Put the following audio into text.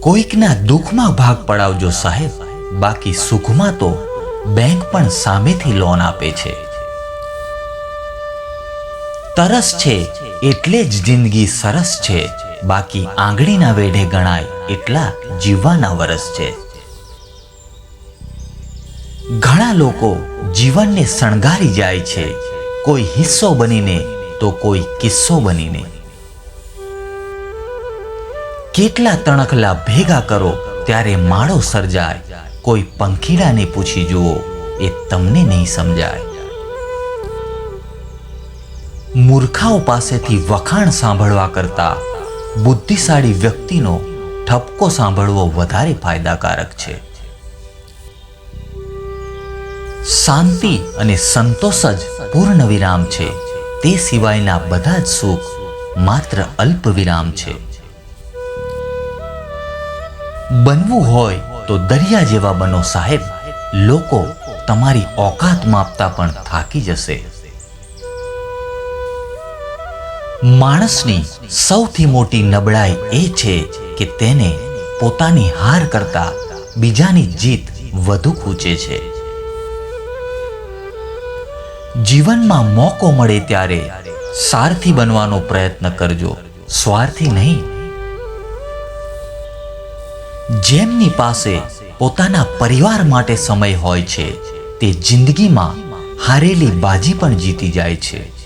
કોઈકના દુઃખમાં ભાગ પડાવજો સાહેબ. બાકી સુખમાં તો બેંક પણ સામેથી લોન આપે છે. તરસ છે એટલે જ જિંદગી સરસ છે. બાકી આંગળીના વેઢે ગણાય એટલા જીવવાના વરસ છે. ઘણા લોકો જીવનને શણગારી જાય છે. કોઈ હિસ્સો બનીને તો કોઈ કિસ્સો બનીને. કેટલા તણખલા ભેગા કરો ત્યારે માળો સર્જાય. કોઈ પંખીડાને પૂછી જુઓ, એ તમને નહીં સમજાય. મૂર્ખાઓ પાસેથી વખાણ સાંભળવા કરતા બુદ્ધિશાળી વ્યક્તિનો ઠપકો સાંભળવો વધારે ફાયદાકારક છે. શાંતિ અને સંતોષ જ પૂર્ણ વિરામ છે. તે સિવાયના બધા જ સુખ માત્ર અલ્પ વિરામ છે. બનવું હોય તો દરિયા જેવા બનો સાહેબ. લોકો તમારી ઓકાત માપતા પણ થાકી જશે. માણસની સૌથી મોટી નબળાઈ એ છે કે તેને પોતાની હાર કરતા બીજાની જીત વધુ ખૂચે છે. જીવનમાં મોકો મળે ત્યારે સારથી બનવાનો પ્રયત્ન કરજો. સ્વાર્થી નહીં જેમની પાસે પોતાના પરિવાર માટે સમય હોય છે, તે જિંદગીમાં હારેલી બાજી પણ જીતી જાય છે.